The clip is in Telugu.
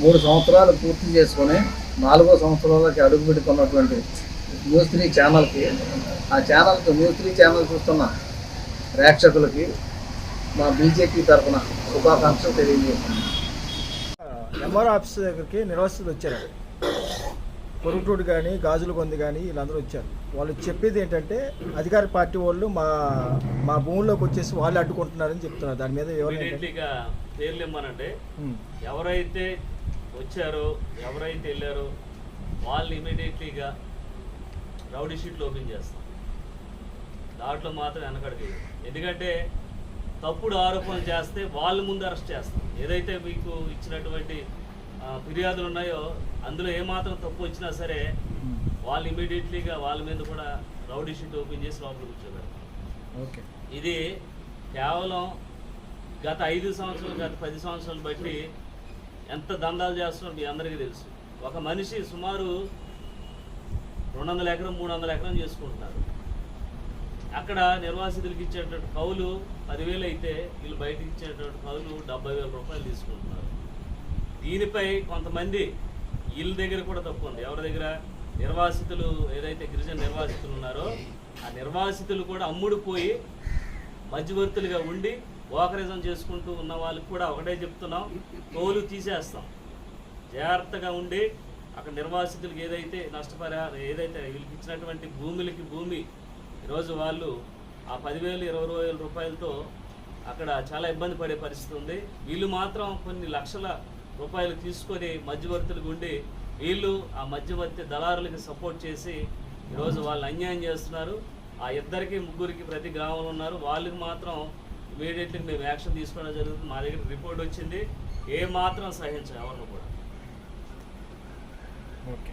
మూడు సంవత్సరాలు పూర్తి చేసుకొని నాలుగో సంవత్సరాలకి అడుగు పెడుతున్నటువంటి న్యూస్ త్రీ ఛానల్కి ఆ ఛానల్కి న్యూస్ త్రీ ఛానల్ చూస్తున్న ప్రేక్షకులకి మా బీజేపీ తరఫున శుభాకాంక్షలు తెలియజేస్తున్నాం ఎంఆర్ ఆఫీస్ దగ్గరికి నిర్వాసితులు వచ్చారు. కొరుటూడు కానీ గాజుల కొంది కానీ వీళ్ళందరూ వచ్చారు. వాళ్ళు చెప్పేది ఏంటంటే అధికార పార్టీ వాళ్ళు మా మా భూముల్లోకి వచ్చేసి వాళ్ళు అడ్డుకుంటున్నారని చెప్తున్నారు. దాని మీద ఎవరు ఎవరైతే వచ్చారో ఎవరైతే వెళ్ళారో వాళ్ళు ఇమీడియట్లీగా రౌడీ షీట్లు ఓపెన్ చేస్తాం. దాంట్లో మాత్రం వెనకడికి ఎందుకంటే తప్పుడు ఆరోపణలు చేస్తే వాళ్ళ ముందు అరెస్ట్ చేస్తాం. ఏదైతే మీకు ఇచ్చినటువంటి ఫిర్యాదులు ఉన్నాయో అందులో ఏమాత్రం తప్పు వచ్చినా సరే వాళ్ళు ఇమీడియట్లీగా వాళ్ళ మీద కూడా రౌడీ షీట్ ఓపెన్ చేసి లోపల కూర్చోబెడతాం. ఓకే. ఇది కేవలం గత ఐదు సంవత్సరాలు గత పది సంవత్సరాలు బట్టి ఎంత దందాలు చేస్తున్నారో మీ అందరికీ తెలుసు. ఒక మనిషి సుమారు రెండు వందల ఎకరం మూడు వందల ఎకరం చేసుకుంటున్నారు. అక్కడ నిర్వాసితులకు ఇచ్చేటువంటి కౌలు పదివేలు అయితే వీళ్ళు బయటకు ఇచ్చేటువంటి కౌలు డెబ్బై వేల రూపాయలు తీసుకుంటున్నారు. దీనిపై కొంతమంది వీళ్ళ దగ్గర కూడా తప్పు ఉంది. ఎవరి దగ్గర? నిర్వాసితులు ఏదైతే గిరిజన నిర్వాసితులు ఉన్నారో ఆ నిర్వాసితులు కూడా అమ్ముడు పోయి మధ్యవర్తులుగా ఉండి ఓకరిజం చేసుకుంటూ ఉన్న వాళ్ళకి కూడా ఒకటే చెప్తున్నాం తోలు తీసేస్తాం. జాగ్రత్తగా ఉండి అక్కడ నిర్వాసితులకు ఏదైతే నష్టపరిహారం ఏదైతే వీళ్ళకి ఇచ్చినటువంటి భూములకి భూమి ఈరోజు వాళ్ళు ఆ పదివేలు ఇరవై వేల రూపాయలతో అక్కడ చాలా ఇబ్బంది పడే పరిస్థితి ఉంది. వీళ్ళు మాత్రం కొన్ని లక్షల రూపాయలు తీసుకొని మధ్యవర్తులకు ఉండి వీళ్ళు ఆ మధ్యవర్తి దళారులకి సపోర్ట్ చేసి ఈరోజు వాళ్ళు అన్యాయం చేస్తున్నారు. ఆ ఇద్దరికి ముగ్గురికి ప్రతి గ్రామంలో ఉన్నారు. వాళ్ళకి మాత్రం ఇమీడియట్లీ మేము యాక్షన్ తీసుకోవడం జరుగుతుంది. మా దగ్గర రిపోర్ట్ వచ్చింది. ఏ మాత్రం సహించాం ఎవరిని కూడా. ఓకే.